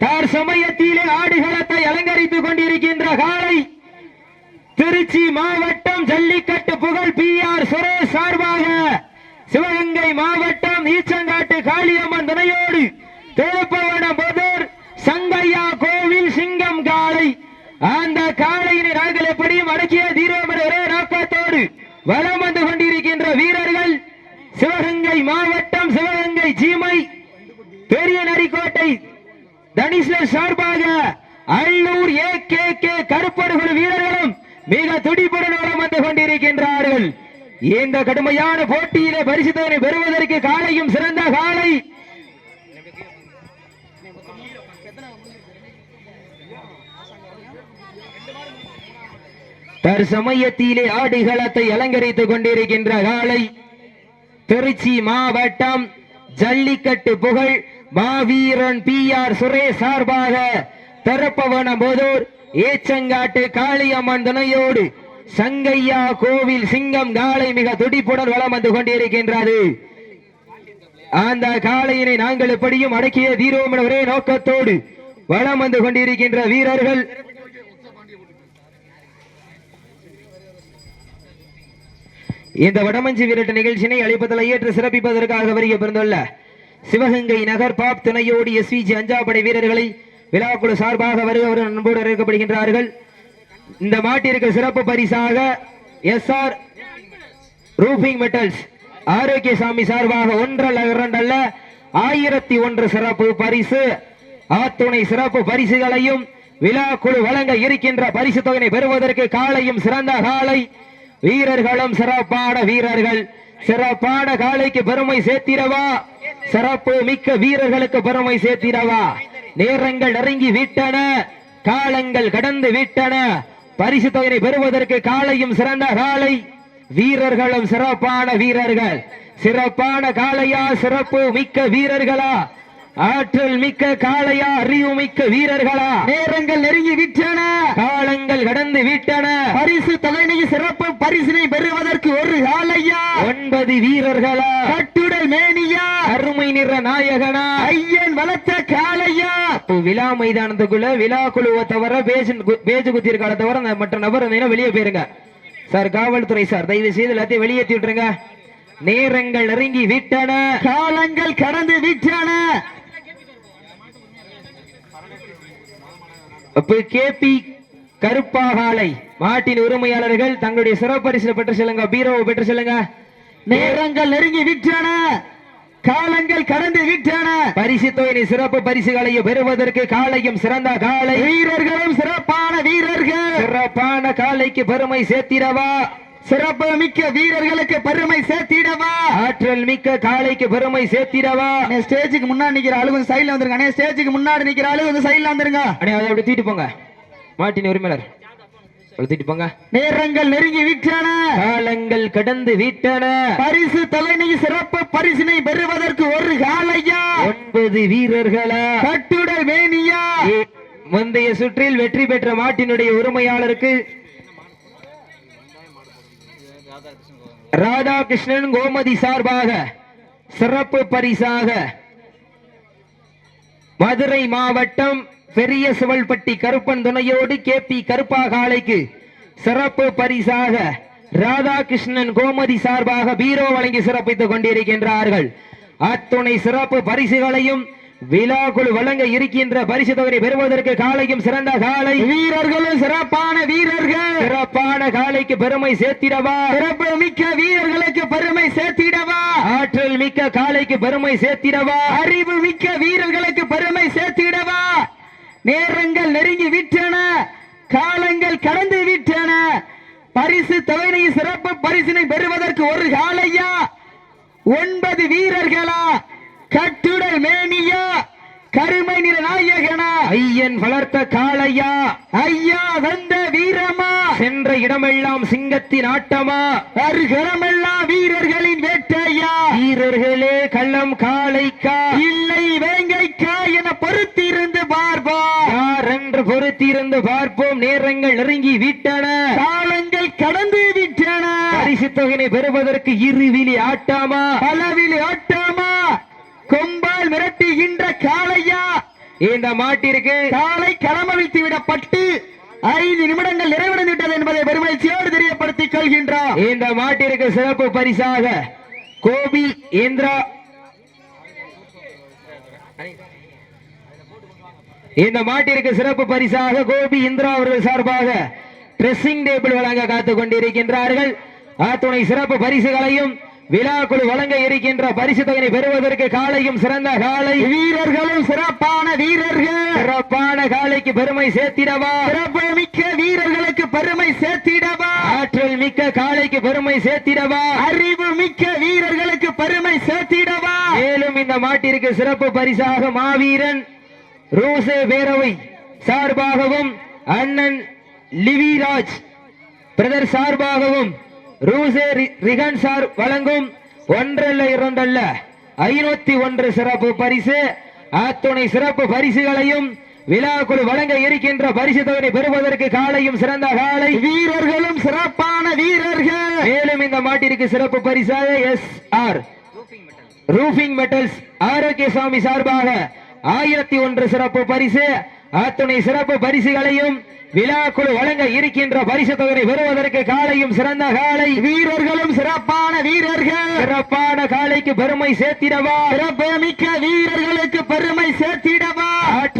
தார் சமயத்திலே ஆடுகளத்தை அலங்கரித்துக் கொண்டிருக்கின்ற காலை திருச்சி மாவட்டம் ஜல்லிக்கட்டு புகழ் பி ஆர் சுரேஷ் சார்பாக சிவகங்கை மாவட்டம் ஈச்சங்காட்டு காளியம்மன் துணையோடு திருப்பவனம் புதூர் சங்கையா கோவில் சிங்கம் காளை. அந்த காளையினை நாங்கள் எப்படியும் அடக்கிய தீரோமன ஒரே நோக்கத்தோடு வலம் வந்து கொண்டிருக்கின்ற வீரர்கள் சிவகங்கை மாவட்டம் சிவகங்கை ஜீமை பெரிய நரிக்கோட்டை தனிஷ்லர் சார்பாக அள்ளூர் ஏ கே கே கருப்பர்கள் வீரர்களும் மிக துடிப்புடன் வந்து கொண்டிருக்கின்றார்கள். இந்த கடுமையான போட்டியிலே பரிசுத்தனை பெறுவதற்கு காலையும் சிறந்த காலை. தற்சமயத்திலே ஆடுகளத்தை அலங்கரித்துக் கொண்டிருக்கின்ற காலை. திருச்சி மாவட்டம் ஜல்லிக்கட்டு புகழ் மாவீரன் பி ஆர் சுரேஷ் சார்பாக தரப்பவனபோதூர் ஏச்சங்காட்டு காளியம்மன் துணையோடு சங்கையா கோவில் சிங்கம் காளை மிக துடிப்புடன் வளம் வந்து கொண்டிருக்கின்றது. அந்த காளையினை நாங்கள் எப்படியும் அடக்கிய தீரோம் என ஒரே நோக்கத்தோடு வலம் வந்து கொண்டிருக்கின்ற வீரர்கள். இந்த வடமஞ்சி விரட்டு நிகழ்ச்சியினை அழைப்பதில் ஏற்று சிறப்பிப்பதற்காக வருகை பிறந்துள்ள சிவகங்கை நகர் பாப் துணையோடு எஸ் விஜி அஞ்சாப்படை வீரர்களை விழாக்குழு சார்பாக வருகிறவர் அன்போடு அறிவிக்கப்படுகின்றார்கள் இந்த மாட்டிற்கு சிறப்பு பரிசாக S R roofing metals Arokiasamy சார்பாக ஒன்றல்ல இரண்டல்ல ஆயிரத்தி ஒன்று சிறப்பு பரிசு. ஆத்துணை சிறப்பு பரிசுகளையும் விழா குழு வழங்க இருக்கின்ற பரிசு தொகையை பெறுவதற்கு காலையும் சிறந்த காலை. வீரர்களும் சிறப்பான வீரர்கள். சிறப்பான காலைக்கு பெருமை சேர்த்திடவா? சிறப்பு மிக்க வீரர்களுக்கு பெருமை சேர்த்திடவா? நேரங்கள் நெருங்கி விட்டன காலங்கள் கடந்து விட்டன. பரிசு தொகையை பெறுவதற்கு காலையும் சிறந்த காலை. வீரர்களும் சிறப்பான வீரர்கள். சிறப்பான காளையா சிறப்பு மிக்க வீரர்களா? ஆற்றல் மிக்க காளையா அறிவு மிக்க வீரர்களா? நேரங்கள் நெருங்கி விட்டன. காலங்கள் கடந்து விட்டன. பரிசு தொகையை சிறப்பு பரிசினை பெறுவதற்கு ஒரு காளையா ஒன்பது வீரர்களா? கட்டுடல் மேனியா? அருமை நிற நாயகனா? ஐயன் வளர்த்த காளையா? இப்போ விழா மைதானத்துக்குள்ள விழா குழுவை தவிர பேஜ் பேஜ் குத்திருக்கால தவிர மற்ற நபர் வெளியே போயிருங்க. சார் காவல்துறை சார் தயவு செய்து எல்லாத்தையும் வெளியேற்றி விட்டுருங்க. நேரங்கள் நெருங்கி விட்டன. காலங்கள் கடந்து விட்டன. கேபி கருப்பாகாலை மாட்டின் உரிமையாளர்கள் தங்களுடைய சிறப்பரிசு பெற்று செல்லுங்க பீரோவை பெற்று செல்லுங்க. நேரங்கள் நெருங்கி விட்டன. காலங்கள் கடந்து விட்டன. பரிசு தொகையை சிறப்பு பரிசுகளையும் பெறுவதற்கு காலையும் சிறந்த காலை. வீரர்களும் சிறப்பான வீரர்கள். சிறப்பான காலைக்கு பெருமை சேர்த்திடவா? சிறப்பு மிக்க வீரர்களுக்கு பெருமை சேர்த்திடவா? ஆற்றல் மிக்க காலைக்கு பெருமை சேர்த்திடவா? ஸ்டேஜுக்கு முன்னாடி நிக்கிற ஆளு கொஞ்சம் சைடுல வந்துருங்க. அண்ணே ஸ்டேஜுக்கு முன்னாடி நிக்கிற ஆளு கொஞ்சம் சைடுல வந்துருங்க. அண்ணே அதை அப்படி தூக்கிட்டு போங்க. மாட்டின் உரிமையாளர். நேரங்கள் நெருங்கி விட்டன காலங்கள் கடந்து விட்டன பரிசு தலைமை சிறப்பு பரிசினை பெறுவதற்கு ஒரு காலையா ஒன்பது வீரர்களா? கட்டுடல் மேனியா? முந்தைய சுற்றில் வெற்றி பெற்ற மாட்டினுடைய உரிமையாளருக்கு ராதாகிருஷ்ணன் கோமதி சார்பாக சிறப்பு பரிசாக மதுரை மாவட்டம் பெரிய சிவல்பட்டி கருப்பன் துணையோடு கே பி கருப்பாகாலைக்கு சிறப்பு பரிசாக ராதாகிருஷ்ணன் கோமதி சார்பாக பீரோ வழங்கி சிறப்பித்துக் கொண்டிருக்கின்றார்கள். அத்துணை சிறப்பு பரிசுகளையும் விழாக்குழு வழங்க இருக்கின்ற பரிசு தொகை பெறுவதற்கு காலையும் சிறந்த காலை. வீரர்களும் சிறப்பான வீரர்கள். சிறப்பான காலைக்கு பெருமை சேர்த்திடவா? சிறப்பு மிக்க வீரர்களுக்கு பெருமை சேர்த்திடவா? ஆற்றல் மிக்க காலைக்கு பெருமை சேர்த்திடவா? அறிவு மிக்க வீரர்களுக்கு பெருமை சேர்த்திடவா? நேரங்கள் நெருங்கி விட்டன காலங்கள் கடந்து விட்டன. பரிசு தொகையை சிறப்பு பரிசினை பெறுவதற்கு ஒரு காலையா? ஒன்பது வீரர்களா? கட்டுடல் மேனியா? கருமை நிற நாயகனா? ஐயன் வளர்த்த காளையா? ஐயா வந்த வீரமா? சென்ற இடமெல்லாம் சிங்கத்தின் ஆட்டமா? அருகரமெல்லாம் வீரர்களின் வேட்டையா? வீரர்களே கள்ளம் காளைக்கா? இல்லை வேங்கைக்கா என பொறுத்திருந்து பார்ப்பா யார் என்று பொறுத்திருந்து பார்ப்போம். நேரங்கள் நெருங்கி விட்டன. காலங்கள் கடந்து விட்டன. பரிசு தொகையை பெறுவதற்கு இருவிழி ஆட்டாமா? பலவிழி ஆட்டாமா? கொம்பால் மிரட்டுகின்ற காளையா இந்த மாட்டிற்கு காலை களமவிழ்த்து விடப்பட்டு ஐந்து நிமிடங்கள் நிறைவடைந்து விட்டது என்பதை பெருமகிழ்ச்சியோடு தெரியப்படுத்திக் கொள்கின்றோம் இந்த மாட்டிற்கு சிறப்பு பரிசாக கோபி இந்திரா இந்த மாட்டிற்கு சிறப்பு பரிசாக கோபி இந்திரா அவர்கள் சார்பாக ட்ரெஸ்ஸிங் டேபிள் வழங்க காத்துக் கொண்டிருக்கின்றார்கள். அத்துணை சிறப்பு பரிசுகளையும் விழாக்குழு வழங்க இருக்கின்ற பரிசு தொகையை பெறுவதற்கு காலையும் சிறந்த காலை வீரர்களும் சிறப்பான வீரர்கள். சிறப்பான காலைக்கு பெருமை சேர்த்திடவா? சிறப்பு மிக்க வீரர்களுக்கு பெருமை சேர்த்திடவா? ஆற்றல் மிக்க காலைக்கு பெருமை சேர்த்திடவா? அறிவு மிக்க வீரர்களுக்கு பெருமை சேர்த்திடவா? மேலும் இந்த மாட்டிற்கு சிறப்பு பரிசாக மாவீரன் ரோசே பேரவை சார்பாகவும் அண்ணன் லிவிராஜ் பிரதர் சார்பாகவும் ரூசே ரிகன் சார் வழங்கும் ஒன்றல்ல இரண்டல்ல. ஐநூத்தி ஒன்று சிறப்பு பரிசு. அத்துணை சிறப்பு பரிசுகளையும் விழாக்குழு வழங்க இருக்கின்ற பரிசு தொகை பெறுவதற்கு காலையும் சிறந்த காலை. வீரர்களும் சிறப்பான வீரர்கள். மேலும் இந்த மாட்டிற்கு சிறப்பு பரிசாக S R roofing metals Arokiasamy சார்பாக ஆயிரத்தி ஒன்று சிறப்பு பரிசு. அத்துணை சிறப்பு பரிசுகளையும் விழாக்குழு வழங்க இருக்கின்ற பரிசு தொகை பெறுவதற்கு காலையும் சிறந்த காலை. வீரர்களும் சிறப்பான வீரர்கள். சிறப்பான காலைக்கு பெருமை சேர்த்திடவா? சிறப்பு மிக்க வீரர்களுக்கு பெருமை சேர்த்திடவா?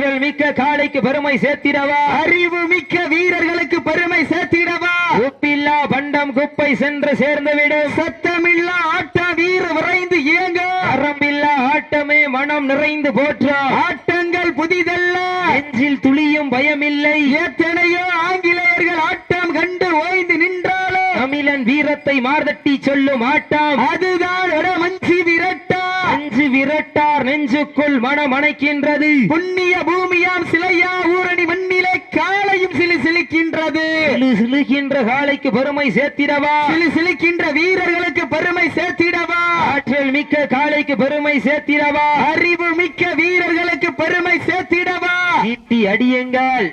ஆற்றல் மிக்க காலைக்கு பெருமை சேர்த்திடவா? அறிவு மிக்க வீரர்களுக்கு பெருமை சேர்த்திடவா? உப்பில்லா பண்டம் குப்பை சென்று சேர்ந்துவிடும். சத்தமில்லா ஆட்ட வீர விரைந்து இயங்க. அறமில்லா ஆட்டமே மனம் நிறைந்து போற்றா. ஆட்டங்கள் புதிதல்ல. நெஞ்சில் துளியும் பயமில்லை. எத்தனையோ ஆங்கிலேயர்கள் ஆட்டம் கண்டு ஓய்ந்து நின்றாலும் தமிழன் வீரத்தை மார்தட்டி சொல்லும் ஆட்டம். அதுதான் வடமஞ்சி விரட்டா. அஞ்சு விரட்டார் நெஞ்சுக்குள் மனம் அணைக்கின்றது புண்ணிய பூமியாம் சிலையா ஊரணி மண்ணிலே காலையும் சிலி சிலிக்கின்றது. சிலு சிலுகின்ற காலைக்கு பெருமை சேர்த்திடவா? சிலி சிலிக்கின்ற வீரர்களுக்கு பெருமை சேர்த்திடவா? ஆற்றல் மிக்க காலைக்கு பெருமை சேர்த்திடவா? அறிவு மிக்க வீரர்களுக்கு பெருமை சேர்த்திடவா? ஈட்டி அடியுங்கள்.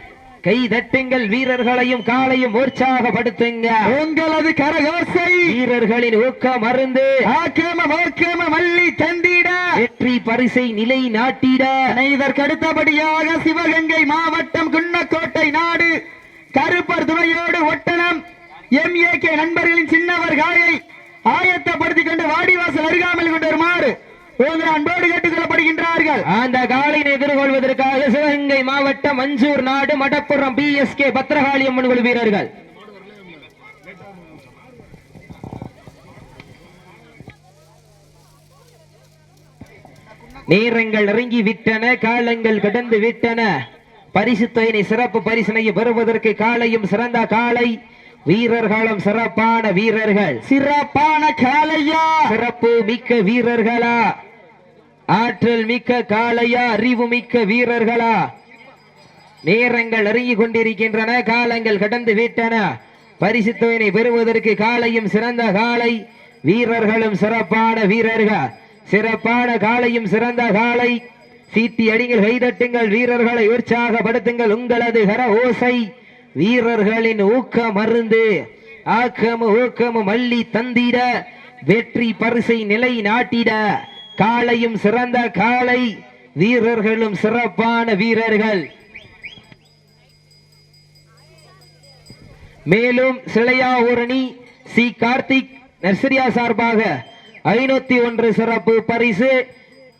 கை தட்டுங்கள் வீரர்களையும் காலையும் உற்சாகப்படுத்துங்க உங்களது கரகோசை. வீரர்களின் ஊக்கம் மருந்து ஆக்கம மோக்கம மல்லி தந்திட வெற்றி பரிசை நிலை நாட்டிட. இதற்கு அடுத்தபடியாக சிவகங்கை மாவட்டம் குன்னக்கோட்டை நாடு. கருப்பர் துணையோடு ஒட்டணம் எம்ஏகே நண்பர்களின் சின்னவர் காயை ஆயத்தப்படுத்திக் கொண்டு வாடிவாசல் அருகாமல் கொண்டு வருமாறு அன்போடு கேட்டுக் கொள்ளப்படுகின்றார்கள் அந்த காலினை எதிர்கொள்வதற்காக சிவகங்கை மாவட்டம் மஞ்சூர் நாடு மடப்புறம் பிஎஸ்கே பத்திரகாளி அம்மன் குழு வீரர்கள். நேரங்கள் இறங்கி விட்டன காலங்கள் கடந்து விட்டன. பரிசு தொகையினை சிறப்பு பரிசனை பெறுவதற்கு காலையும் சிறந்த காலை வீரர்களும் சிறப்பான வீரர்கள். சிறப்பான காலையா? சிறப்பு மிக்க வீரர்களா? ஆற்றல் மிக்க காளையா அறிவு மிக்க வீரர்களா? நேரங்கள் அருகி கொண்டிருக்கின்றன காலங்கள் கடந்து விட்டன. பரிசு பெறுவதற்கு காலையும் சிறந்த காலை வீரர்களும் சிறப்பான வீரர்கள். சிறப்பான காலையும் சிறந்த காலை சீட்டி அடிங்கள் கைதட்டுங்கள் வீரர்களை உற்சாகப்படுத்துங்கள் உங்களது கர ஓசை. வீரர்களின் ஊக்க மருந்து ஆக்கமு ஊக்கமு மல்லி தந்திட வெற்றி பரிசை நிலை நாட்டிட. காளையும் சிறந்த காளை வீரர்களும் சிறப்பான வீரர்கள். மேலும் சிலையா ஊரணி சி. கார்த்திக் நர்சரியா சார்பாக ஐநூத்தி ஒன்று சிறப்பு பரிசு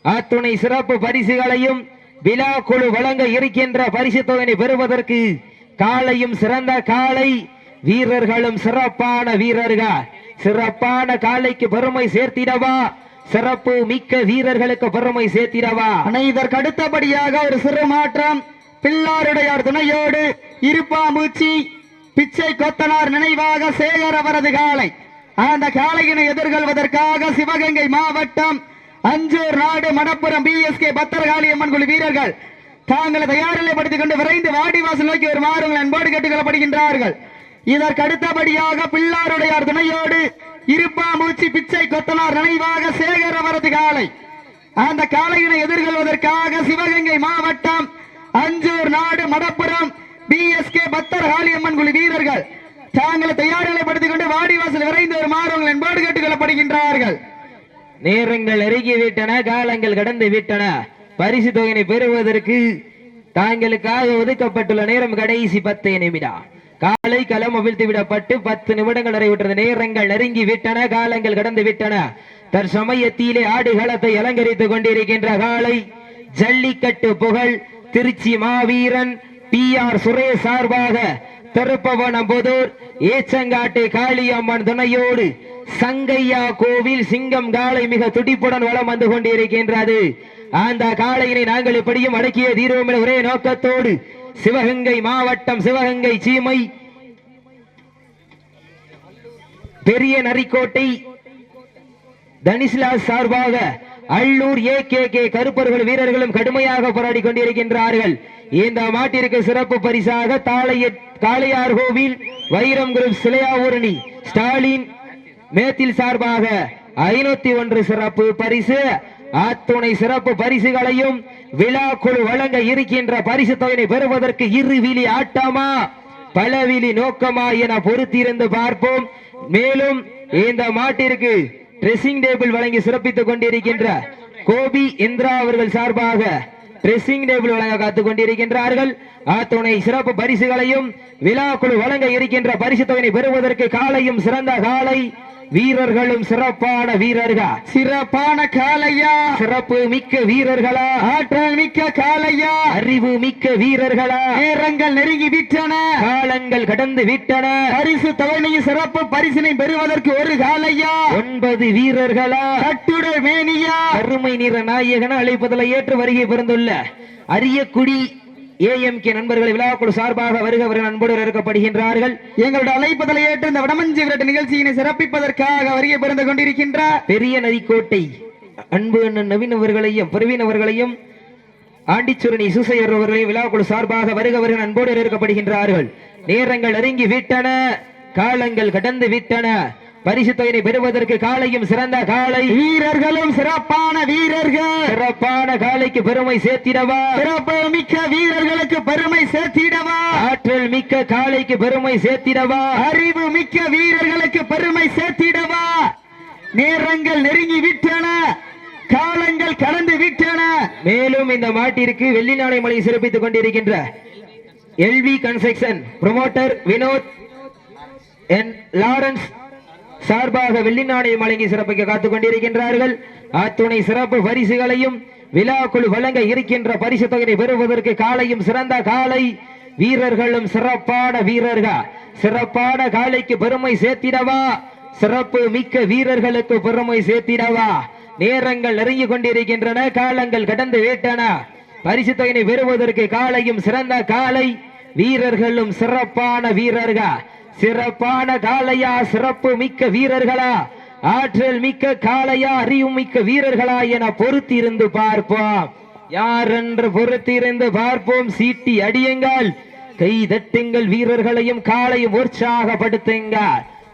அத்துணை சிறப்பு பரிசுகளையும் விழா குழு வழங்க இருக்கின்ற பரிசு தொகையை பெறுவதற்கு காலையும் சிறந்த காலை வீரர்களும் சிறப்பான வீரர்கள். சிறப்பான காலைக்கு பெருமை சேர்த்திடவா? சிறப்பு மிக்க வீரர்களுக்கு பெருமை சேர்த்திடவா? ஆனா இதற்கு அடுத்தபடியாக ஒரு சிறு மாற்றம். பிள்ளாருடையார் துணையோடு இருப்பாம்பூச்சி பிச்சை கொத்தனார் நினைவாக சேகர் அவரது காலை அந்த காளையினை எதிர்கொள்வதற்காக சிவகங்கை மாவட்டம் அஞ்சூர் நாடு மணப்புரம் பிஎஸ்கே பத்திரகாளி அம்மன் குழு வீரர்கள் தாங்களை தயாரிலைப்படுத்திக் கொண்டு விரைந்து வாடிவாசல் நோக்கி வருமாறு உங்கள் அன்போடு கேட்டுக்கொள்ளப்படுகின்றார்கள். இதற்கு அடுத்தபடியாக பிள்ளாருடையார் துணையோடு இருப்பாம்பூச்சி பிச்சை கொத்தனார் நினைவாக சேகர் அவரது காலை. அந்த காளையினை எதிர்கொள்வதற்காக சிவகங்கை மாவட்டம் அஞ்சூர் நாடு மடப்புறம் பிஎஸ்கே பத்தர் ஹாலியம்மன் குழு வீரர்கள். தாங்களை தயார் நிலைப்படுத்திக் கொண்டு வாடிவாசல் விரைந்து வருமாறு உங்கள் என்போடு கேட்டுக் கொள்ளப்படுகின்றார்கள் நேரங்கள் அருகி விட்டன காலங்கள் கடந்து விட்டன பரிசு தொகையினை பெறுவதற்கு தாங்களுக்காக ஒதுக்கப்பட்டுள்ள நேரம் கடைசி பத்து நிமிடம். காலை களம் அவிழ்த்து விடப்பட்டு பத்து நிமிடங்கள் நிறைவுற்றது. நேரங்கள் நெருங்கி விட்டன காலங்கள் கடந்து விட்டன. தற்சமயத்திலே ஆடுகளத்தை அலங்கரித்துக் கொண்டிருக்கின்ற காலை ஜல்லிக்கட்டு புகழ் திருச்சி மாவீரன் பி ஆர் சுரேஷ் சார்பாக திருப்பவனம்புதூர் ஏச்சங்காட்டு காளியம்மன் துணையோடு சங்கையா கோவில் சிங்கம் காளை மிக துடிப்புடன் வலம் வந்து கொண்டிருக்கின்றது. அந்த காளையினை நாங்கள் எப்படியும் அடக்கிய தீர்வோம் ஒரே நோக்கத்தோடு சிவகங்கை மாவட்டம் சிவகங்கை சீமை. பெரிய நரிக்கோட்டை. தனிஸ்லா சார்பாக அள்ளூர் ஏ கே கே கருப்பர்கள் வீரர்களும் கடுமையாக போராடி கொண்டிருக்கின்றார்கள். இந்த மாட்டிற்கு சிறப்பு பரிசாக தாளைய காளையார் கோவில் வைரம் குரூப் சிலையாவூரணி ஸ்டாலின் மேத்தில் சார்பாக ஐநூத்தி ஒன்று சிறப்பு பரிசு. அத்துணை சிறப்பு பரிசுகளையும் விழா குழு வழங்க இருக்கின்ற பரிசு தொகையை பெறுவதற்கு இரு விழி ஆட்டமா? பலவிழி நோக்கமா என பொறுத்திருந்து பார்ப்போம். மேலும் இந்த மாட்டிற்கு ட்ரெஸ்ஸிங் டேபிள் வழங்கி சிறப்பித்துக் கொண்டிருக்கின்ற கோபி இந்திரா அவர்கள் சார்பாக ட்ரெஸ்ஸிங் டேபிள் வழங்க காத்துக் கொண்டிருக்கின்றார்கள். அத்துணை சிறப்பு பரிசுகளையும் விழாக்குழு வழங்க இருக்கின்ற பரிசு தொகையை பெறுவதற்கு காலையும் சிறந்த காலை வீரர்களும் சிறப்பான வீரர்கள். சிறப்பான காளையா. சிறப்பு மிக்க வீரர்களா. ஆற்றல் மிக்க காளையா. அறிவு மிக்க வீரர்களா. நேரங்கள் நெருங்கி விட்டன. காலங்கள் கடந்து விட்டன. பரிசு தொகையும் சிறப்பு பரிசினை பெறுவதற்கு ஒரு காளையா. ஒன்பது வீரர்களா. கட்டுடல் மேனியா. அருமை நிற நாயகன அழைப்பதில் ஏற்று வருகை பிறந்துள்ள அரியக்குடி ஏஎம்கே நண்பர்கள் விழாக்குழு சார்பாக வருக வருக அன்போடு இருக்கப்படுகின்றார்கள் எங்களுடைய அழைப்பதலை ஏற்று இந்த வடமஞ்சி விரட்டு நிகழ்ச்சியினை சிறப்பிப்பதற்காக வருகை பிறந்து கொண்டிருக்கின்ற பெரிய நதிக்கோட்டை அன்பு அண்ணன் நவீன் அவர்களையும் பிரவீன் அவர்களையும் ஆண்டிச்சுரணி சுசையர் அவர்களையும் விழாக்குழு சார்பாக வருக வருக அன்போடு இருக்கப்படுகின்றார்கள் நேரங்கள் நெருங்கி விட்டன காலங்கள் கடந்து விட்டன. பரிசு தொகையை பெறுவதற்கு காலையும் சிறந்த காலை வீரர்களும் சிறப்பான வீரர்கள். சிறப்பான காலைக்கு பெருமை சேர்த்திடவா? சிறப்பு மிக்க வீரர்களுக்கு பெருமை சேர்த்திடவா? ஆற்றல் மிக்க காலைக்கு பெருமை சேர்த்திடவா? அறிவு மிக்க வீரர்களுக்கு பெருமை சேர்த்திடவா? நேரங்கள் நெருங்கி விட்டன. காலங்கள் கடந்து விட்டன. மேலும் இந்த மாட்டிற்கு வெள்ளி நாளை மலை சிறப்பித்துக் கொண்டிருக்கின்ற L V construction promoter Vinoth N Lawrence சார்பாக வெள்ளி நாணயம் வழங்கி சிறப்பிக்க காத்துக் கொண்டிருக்கின்றார்கள். அத்துணை சிறப்பு பரிசுகளையும் விழாக்குழு வழங்க இருக்கின்ற பரிசு தொகையை பெறுவதற்கு காலையும் சிறந்த காலை வீரர்களும் சிறப்பான வீரர்கள்? சிறப்பான காலைக்கு பெருமை சேர்த்திடவா? சிறப்பு மிக்க வீரர்களுக்கு பெருமை சேர்த்திடவா? நேரங்கள் நெருங்கி கொண்டிருக்கின்றன காலங்கள் கடந்து விட்டன. பரிசு தொகையை பெறுவதற்கு காலையும் சிறந்த காலை வீரர்களும் சிறப்பான வீரர்கள்? சிறப்பான காளையா சிறப்பு மிக்க வீரர்களா? ஆற்றல் மிக்க காளையா அறிவும் மிக்க வீரர்களா என பொறுத்திருந்து பார்ப்போம். யார் என்று பொறுத்திருந்து பார்ப்போம்? சீட்டி அடியுங்கள். கை தட்டுங்கள் வீரர்களையும் காளையும் உற்சாகப்படுத்துங்க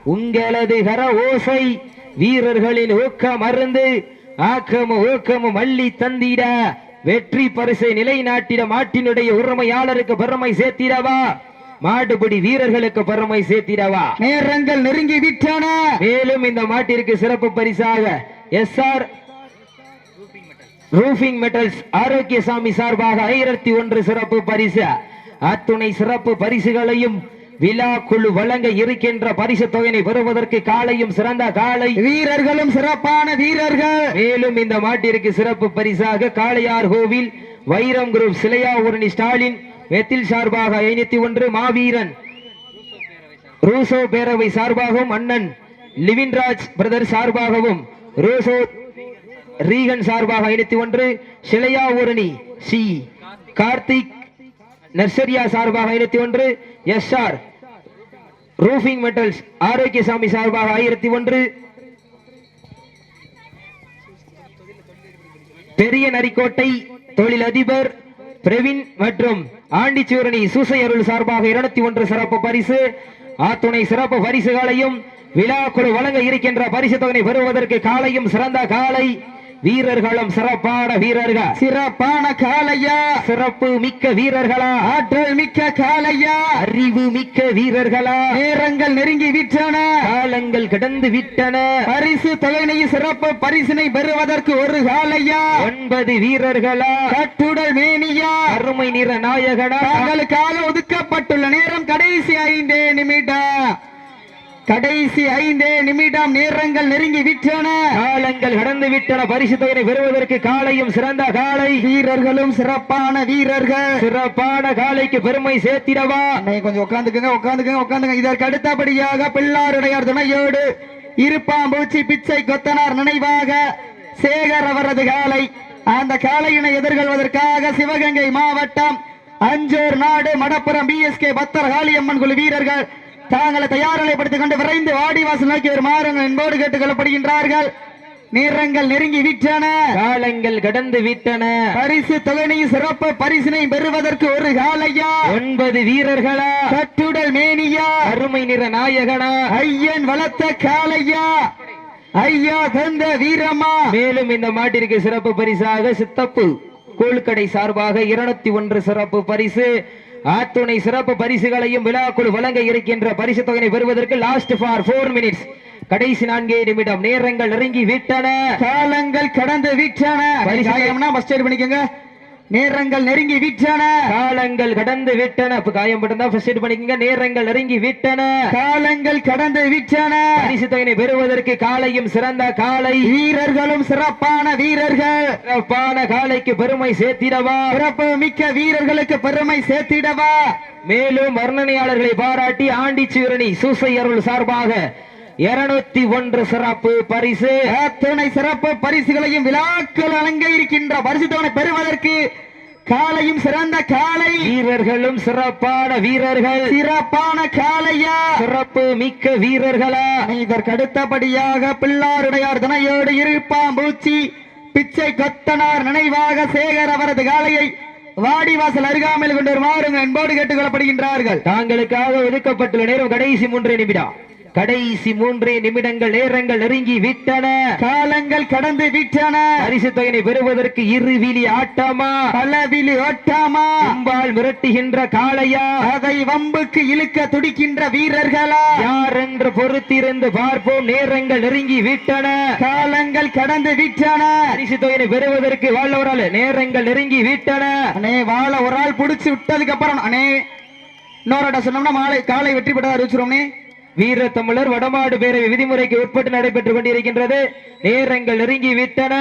உங்களது கர ஓசை வீரர்களின் ஊக்கம் அருந்து ஆக்கமும் ஊக்கமும் அள்ளி தந்திட வெற்றி பரிசை நிலைநாட்டிட மாட்டினுடைய உரிமையாளருக்கு பெருமை சேர்த்திடவா? மாடுபிடி வீரர்களுக்கு பெருமை சேர்த்திடவா? நேரங்கள் நெருங்கி விட்டன. மேலும் இந்த மாட்டிற்கு சிறப்பு பரிசாக S R roofing metals Arokiasamy சார்பாக ஆயிரத்தி ஒன்று சிறப்பு பரிசு. அத்துணை சிறப்பு பரிசுகளையும் விழா குழு வழங்க இருக்கின்ற பரிசு தொகையை பெறுவதற்கு காலையும் சிறந்த காலை. வீரர்களும் சிறப்பான வீரர்கள். மேலும் இந்த மாட்டிற்கு சிறப்பு பரிசாக காளையார் கோவில் வைரம் குரூப் சிலையா ஊரணி ஸ்டாலின் வெத்தில் சார்பாக ஐநூத்தி ஒன்று மாவீரன். ரூசோ பேரவை சார்பாகவும் அண்ணன் லிவின்ராஜ் பிரதர் சார்பாகவும் ரூசோ ரீகன் சார்பாக ஐநூத்தி ஒன்று சிலையா ஊரணி சி கார்த்திக் நர்சரியா சார்பாக ஐநூத்தி ஒன்று S R roofing metals Arokiasamy சார்பாக ஆயிரத்தி ஒன்று. பெரிய நரிக்கோட்டை தொழிலதிபர் பிரவீன் மற்றும் ஆண்டிச்சூரணி சூசை அருள் சார்பாக இருநூத்தி ஒன்று சிறப்பு பரிசு. ஆத்துணை சிறப்பு பரிசுகளையும் விழாக்குழு வழங்க இருக்கின்ற பரிசு தொகை பெறுவதற்கு காலையும் சிறந்த காலை. வீரர்களும் சிறப்பான வீரர்கள். சிறப்பான காளையா. சிறப்பு மிக்க வீரர்களா. ஆற்றல் மிக்க காளையா. அறிவு மிக்க வீரர்களா. நேரங்கள் நெருங்கி விட்டன. காலங்கள் கடந்து விட்டன. பரிசு தொகையினை சிறப்பு பரிசினை பெறுவதற்கு ஒரு காளையா. ஒன்பது வீரர்களா. கட்டுடல் மேனியா. அருமை நிற நாயகனா. தங்களுக்காக ஒதுக்கப்பட்டுள்ள நேரம் கடைசி ஐந்தே நிமிடம். கடைசி ஐந்தே நிமிடம் நேரங்கள் நெருங்கி விட்டன. காலங்கள் கடந்து விட்டன. பரிசு தொகையை பெறுவதற்கு காலையும் சிறந்த காலை. வீரர்களும் சிறப்பான வீரர்கள். சிறப்பான காலைக்கு பெருமை சேர்த்திடவா? கொஞ்சம் உட்காந்துக்குங்க உட்காந்துக்குங்க உட்காந்துங்க. இதற்கு அடுத்தபடியாக பிள்ளாருடையார் துணையோடு இருப்பாம்பூச்சி பிச்சை கொத்தனார் நினைவாக சேகர் அவரது காலை. அந்த காளையினை எதிர்கொள்வதற்காக சிவகங்கை மாவட்டம் அஞ்சூர் நாடு மடப்புறம் பிஎஸ்கே பத்தர் காளியம்மன் குழு வீரர்கள் தாங்களை தயார் நிலைப்படுத்திக் கொண்டு விரைந்து வாடிவாசல் நோக்கி வருமாறுங்கள் என்போடு கேட்டுக் கொள்ளப்படுகின்றார்கள் நேரங்கள் நெருங்கி விட்டன. காலங்கள் கடந்து விட்டன. பரிசு தொகையினையும் சிறப்பு பரிசினை பெறுவதற்கு ஒரு காலையா? ஒன்பது வீரர்களா? கட்டுடல் மேனியா? அருமை நிற நாயகனா? ஐயன் வளர்த்த காளையா? ஐயா தந்த வீரமா? மேலும் இந்த மாட்டிற்கு சிறப்பு பரிசாக சித்தப்பு கூழ்கடை சார்பாக இருநூத்தி ஒன்று சிறப்பு பரிசு ஆத்துணை சிறப்பு பரிசுகளையும் விழாக்குழு வழங்க இருக்கின்ற பரிசு தொகையை பெறுவதற்கு லாஸ்ட் ஃபார் போர் மினிட்ஸ் கடைசி நான்கே நிமிடம். நேரங்கள் நெருங்கி விட்டன. காலங்கள் கடந்து விட்டன. பரிசு- காயம்னா ஃபர்ஸ்ட் எய்ட் பண்ணிக்கோங்க. நேரங்கள் நெருங்கி விட்டன. காலங்கள் கடந்து விட்டன. இப்ப காயம் பட்டிருந்தா ஃபர்ஸ்ட் எய்ட் பண்ணிக்கங்க. நேரங்கள் நெருங்கி விட்டன. காலங்கள் கடந்து விட்டன. பரிசு தொகையை பெறுவதற்கு காலையும் சிறந்த காலை. வீரர்களும் சிறப்பான வீரர்கள். சிறப்பான காலைக்கு பெருமை சேர்த்திடவா. சிறப்பு மிக்க வீரர்களுக்கு பெருமை சேர்த்திடவா. மேலும் வர்ணனையாளர்களை பாராட்டி ஆண்டிச்சூரணி சூசை அருள் சார்பாக இருநூத்தி ஒன்று சிறப்பு பரிசு. அத்துணை சிறப்பு பரிசுகளையும் விழாக்கள் அலங்க இருக்கின்ற பரிசுத்தவனை பெறுவதற்கு காலையும் சிறந்த காலை. வீரர்களும் சிறப்பான வீரர்கள். சிறப்பான காளையா சிறப்பு மிக்க வீரர்களா? இதற்கு அடுத்தபடியாக பிள்ளாருடையார் துணையோடு இருப்பாம்பூச்சி பிச்சை. கொத்தனார் நினைவாக சேகர் அவரது காளையை வாடிவாசல் அருகாமையில் கொண்டு வருமாறு என்போடு கேட்டுக் கொள்ளப்படுகின்றார்கள் தாங்களுக்காக ஒதுக்கப்பட்டுள்ள நேரம் கடைசி மூன்றே நிமிடம். கடைசி மூன்றே நிமிடங்கள் நேரங்கள் நெருங்கி விட்டன. காலங்கள் கடந்து விட்டன. பரிசு தொகையை பெறுவதற்கு இருவிழி ஆட்டமா? பலவிழி ஓட்டாமா அம்பால் மிரட்டுகின்ற காளையா? அதை வம்புக்கு இழுக்க துடிக்கின்ற வீரர்களா? யார் என்று பொறுத்திருந்து பார்ப்போம் நேரங்கள் நெருங்கி விட்டன. காலங்கள் கடந்து விட்டன. பரிசு தொகையை பெறுவதற்கு வாழ்வரால் நேரங்கள் நெருங்கி விட்டன. அண்ணே வாழ ஒரு ஆள் புடிச்சு விட்டதுக்கு அப்புறம் அண்ணே இன்னொரு சொன்னோம்னா மாலை காலை வெற்றி பெற்றதா அறிவிச்சிரோம்னே வீர தமிழர் வடமாடு பேரவை விதிமுறைக்கு உட்பட்டு நடைபெற்றுக் கொண்டிருக்கின்றது. நேரங்கள் நெருங்கி விட்டன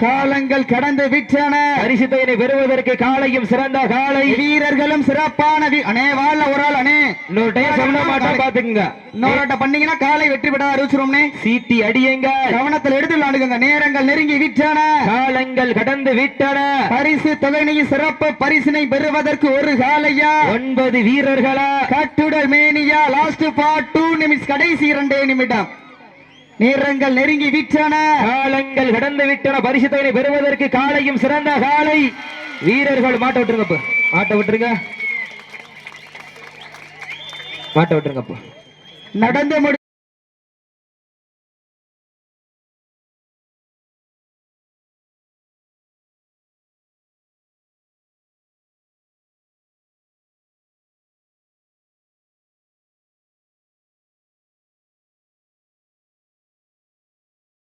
காலங்கள் கடந்து விட்டன. பரிசு தொகையை பெறுவதற்கு காலையும் சிறந்த காலை. வீரர்களும் சிறப்பான அண்ணே வாழ ஒரு ஆள் அண்ணே. இன்னொரு டைம் சொல்ல மாட்டோம் பாத்துக்குங்க இன்னொரு பண்ணீங்கன்னா காலை வெற்றி பெற்றதா அறிவிச்சிரோம்னே சீட்டி அடியுங்க. கவனத்தில் எடுத்து விளையாடுங்க நேரங்கள் நெருங்கி விட்டன. காலங்கள் கடந்து விட்டன. பரிசு தொகையினையும் சிறப்பு பரிசினை பெறுவதற்கு ஒரு காலையா? ஒன்பது வீரர்களா? கட்டுடல் மேனியா லாஸ்ட் பார்ட் டூ நிமிஷம் கடைசி இரண்டே நிமிடம். நேரங்கள் நெருங்கி விட்டன. காலங்கள் கடந்து விட்டன. பரிசு தொகையை பெறுவதற்கு காலையும் சிறந்த காலை. வீரர்கள் மாட்ட விட்டுருங்க. மாட்ட விட்டுருங்க. மாட்ட விட்டுருங்க. நடந்து